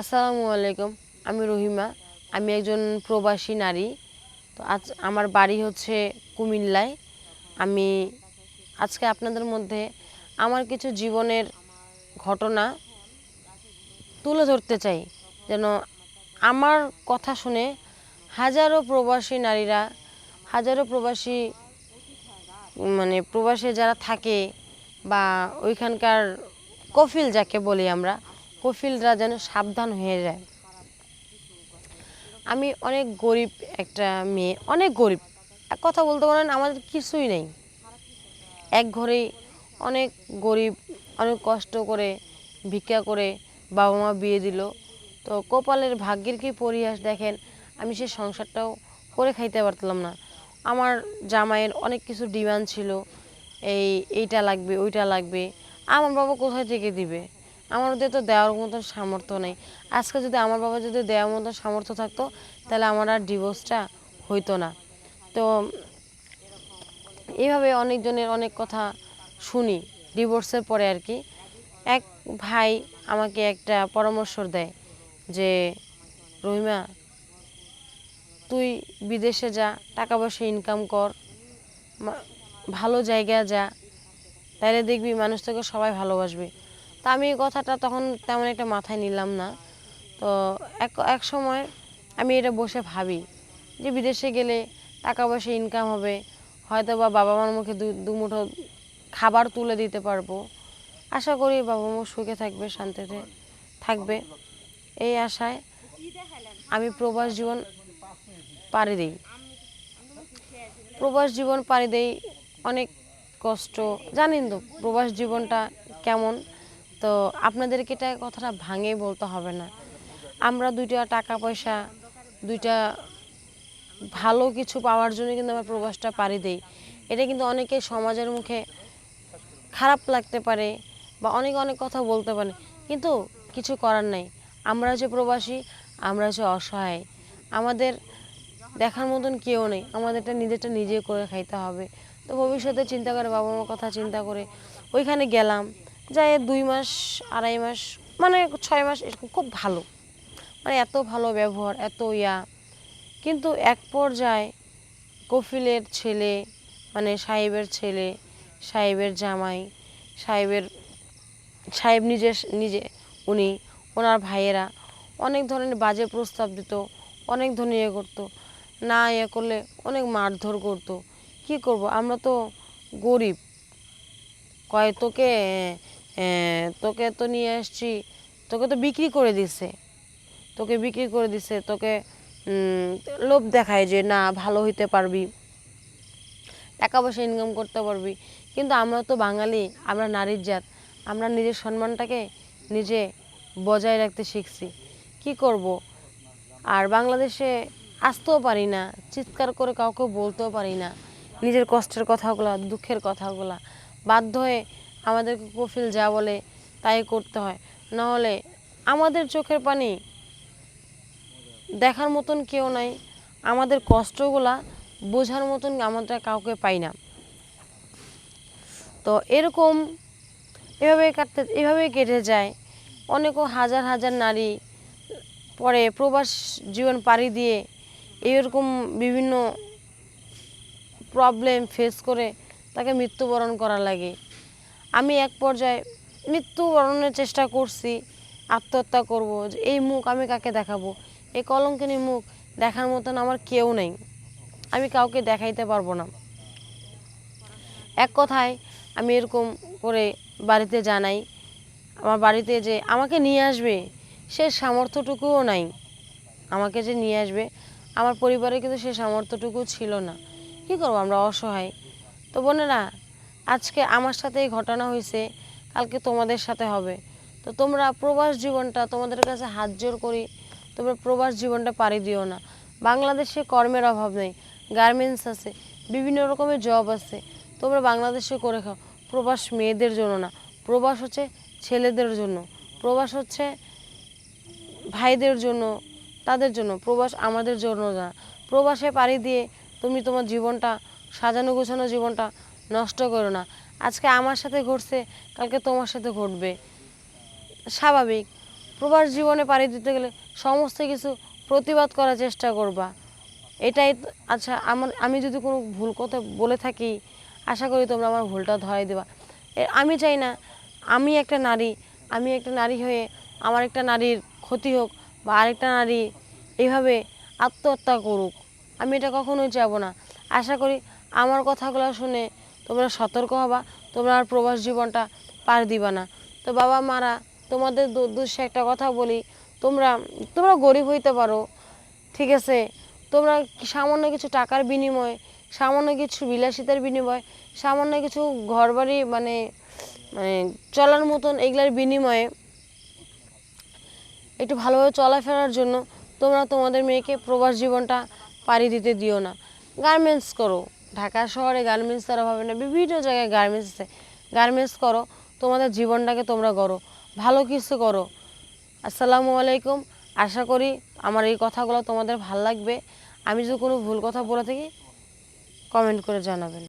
আসসালামু আলাইকুম, আমি রহিমা, আমি একজন প্রবাসী নারী। তো আজ আমার বাড়ি হচ্ছে কুমিল্লায়। আমি আজকে আপনাদের মধ্যে আমার কিছু জীবনের ঘটনা তুলে ধরতে চাই। যেন আমার কথা শুনে হাজারো প্রবাসী নারীরা, হাজারো প্রবাসী মানে প্রবাসে যারা থাকে বা ওইখানকার কফিল যাকে বলি আমরা কফিলরা যেন সাবধান হয়ে যায়। আমি অনেক গরিব একটা মেয়ে, অনেক গরিব। এক কথা বলতে পারেন, আমাদের কিছুই নেই। এক ঘরেই অনেক গরিব, অনেক কষ্ট করে, ভিক্ষা করে বাবা মা বিয়ে দিল। তো কপালের ভাগ্যের কি পরিহাস দেখেন, আমি সে সংসারটাও করে খাইতে পারতাম না। আমার জামাইয়ের অনেক কিছু ডিমান্ড ছিল, এই এইটা লাগবে, ওইটা লাগবে। আমার বাবা কোথায় থেকে দিবে? আমার ওদের তো দেওয়ার মতন সামর্থ্য নেই। আজকে যদি আমার বাবা যদি দেওয়ার মতন সামর্থ্য থাকতো, তাহলে আমার আর ডিভোর্সটা হইতো না। তো এইভাবে অনেকজনের অনেক কথা শুনি ডিভোর্সের পরে আর কি। এক ভাই আমাকে একটা পরামর্শ দেয় যে, রহিমা, তুই বিদেশে যা, টাকা পয়সা ইনকাম কর ভালো জায়গায় যা তাহলে দেখবি মানুষ তোকে সবাই ভালোবাসবে। তা আমি কথাটা তখন তেমন একটা মাথায় নিলাম না। তো এক এক সময় আমি এটা বসে ভাবি যে বিদেশে গেলে টাকা পয়সা ইনকাম হবে হয়তো বা বাবা মার মুখে দু দুমুঠো খাবার তুলে দিতে পারব। আশা করি বাবা মা সুখে থাকবে, শান্তিতে থাকবে। এই আশায় আমি প্রবাস জীবন পাড়ি দিই। প্রবাস জীবন পাড়ি দেই অনেক কষ্ট। জানেন তো, প্রবাস জীবনটা কেমন? তো আপনাদেরকে এটা কথাটা ভাঙে বলতে হবে না। আমরা দুইটা টাকা পয়সা দুইটা ভালো কিছু পাওয়ার জন্য কিন্তু আমরা প্রবাসটা পাড়ি দেই। এটা কিন্তু অনেকে সমাজের মুখে খারাপ লাগতে পারে বা অনেক অনেক কথা বলতে পারে, কিন্তু কিছু করার নাই। আমরা যে প্রবাসী, আমরা যে অসহায়। আমাদের দেখার মতন কেউ নেই। আমাদেরটা নিজেরটা নিজে করে খাইতে হবে। তো ভবিষ্যতে চিন্তা করে বাবা মার কথা চিন্তা করে ওইখানে গেলাম। যাই দুই মাস, আড়াই মাস মানে ছয় মাস এরকম খুব ভালো। মানে এত ভালো ব্যবহার, এত ইয়া। কিন্তু এক পর্যায়ে কফিলের ছেলে মানে সাহেবের ছেলে, সাহেবের জামাই, সাহেবের, সাহেব নিজে নিজে, উনি, ওনার ভাইয়েরা অনেক ধরনের বাজে প্রস্তাব দিত, অনেক ধরনের ইয়ে করতো। না ইয়ে করলে অনেক মারধর করতো। কি করব? আমরা তো গরিব। কয় তোকে তোকে তো নিয়ে আসছি। তোকে তো বিক্রি করে দিছে। তোকে বিক্রি করে দিছে, তোকে লোভ দেখায় যে না, ভালো হইতে পারবি। টাকা পয়সা ইনকাম করতে পারবি। কিন্তু আমরা তো বাঙালি, আমরা নারীর জাত। আমরা নিজের সম্মানটাকে নিজে বজায় রাখতে শিখছি। কি করব? আর বাংলাদেশে আসতেও পারি না, চিৎকার করে কাউকে বলতেও পারি না। নিজের কষ্টের কথাগুলো, দুঃখের কথাগুলো বাধ্য হয়ে আমাদেরকে কফিল যা বলে তাই করতে হয়। নাহলে আমাদের চোখের পানি দেখার মতন কেউ নাই। আমাদের কষ্টগুলা বোঝার মতন আমরা কাউকে পাই না। তো এরকম এভাবে কাটতে, এভাবেই কেটে যায়। অনেকও হাজার হাজার নারী পরে প্রবাস জীবন পাড়ি দিয়ে এরকম বিভিন্ন প্রবলেম ফেস করে তাকে মৃত্যুবরণ করা লাগে। আমি এক পর্যায়ে মৃত্যুবরণের চেষ্টা করছি, আত্মহত্যা করব, যে এই মুখ আমি কাকে দেখাবো? এই কলঙ্কিনী মুখ দেখার মতন আমার কেউ নেই। আমি কাউকে দেখাইতে পারব না। এক কথায় আমি এরকম করে বাড়িতে জানাই আমার বাড়িতে যে আমাকে নিয়ে আসবে, সে সামর্থ্যটুকুও নাই। আমাকে যে নিয়ে আসবে, আমার পরিবারে কিন্তু সে সামর্থ্যটুকু ছিল না। কী করব আমরা অসহায়। তো বোনেরা আজকে আমার সাথে এই ঘটনা হয়েছে, কালকে তোমাদের সাথে হবে। তো তোমরা প্রবাস জীবনটা তোমাদের কাছে হাত জোর করি, তোমরা প্রবাস জীবনটা পাড়ি দিও না। বাংলাদেশে কর্মের অভাব নেই গার্মেন্টস আছে, বিভিন্ন রকমের জব আছে। তোমরা বাংলাদেশে করে খাও, প্রবাস মেয়েদের জন্য না, প্রবাস হচ্ছে ছেলেদের জন্য, প্রবাস হচ্ছে ভাইদের জন্য, তাদের জন্য, প্রবাস আমাদের জন্য না। প্রবাসে পাড়ি দিয়ে তুমি তোমার জীবনটা, সাজানো গোছানো জীবনটা নষ্ট করো না। আজকে আমার সাথে ঘটছে, কালকে তোমার সাথে ঘটবে। স্বাভাবিক। প্রবাস জীবনে পাড়ি দিতে গেলে সমস্ত কিছু প্রতিবাদ করার চেষ্টা করবা। এটাই আচ্ছা আমার আমি যদি কোনো ভুল কথা বলে থাকি, আশা করি তোমরা আমার ভুলটা ধরাই দেবা। আমি চাই না, আমি একটা নারী, আমি একটা নারী হয়ে আমার একটা নারীর ক্ষতি হোক বা আরেকটা নারী এইভাবে আত্মহত্যা করুক। আমি এটা কখনোই চাবো না। আশা করি আমার কথাগুলো শুনে তোমরা সতর্ক হবা, তোমরা আর প্রবাস জীবনটা পার দিবা না। তো বাবা মারা, তোমাদের দু- উদ্দেশ্যে একটা কথা বলি, তোমরা তোমরা গরিব হইতে পারো, ঠিক আছে? তোমরা সামান্য কিছু টাকার বিনিময়ে, সামান্য কিছু বিলাসিতার বিনিময়ে, সামান্য কিছু ঘরবাড়ি মানে মানে চলার মতন এগুলার বিনিময়ে একটু ভালোভাবে চলাফেরার জন্য তোমরা তোমাদের মেয়েকে প্রবাস জীবনটা পাড়ি দিতে দিও না। গার্মেন্টস করো। ঢাকা শহরে গার্মেন্টস তারা হবে না, বিভিন্ন জায়গায় গার্মেন্টস আছে। গার্মেন্টস করো, তোমাদের জীবনটাকে তোমরা করো ভালো কিছু করো। আসসালামু আলাইকুম, আশা করি আমার এই কথাগুলো তোমাদের ভালো লাগবে। আমি যদি কোনো ভুল কথা বলে থাকি কমেন্ট করে জানাবেন।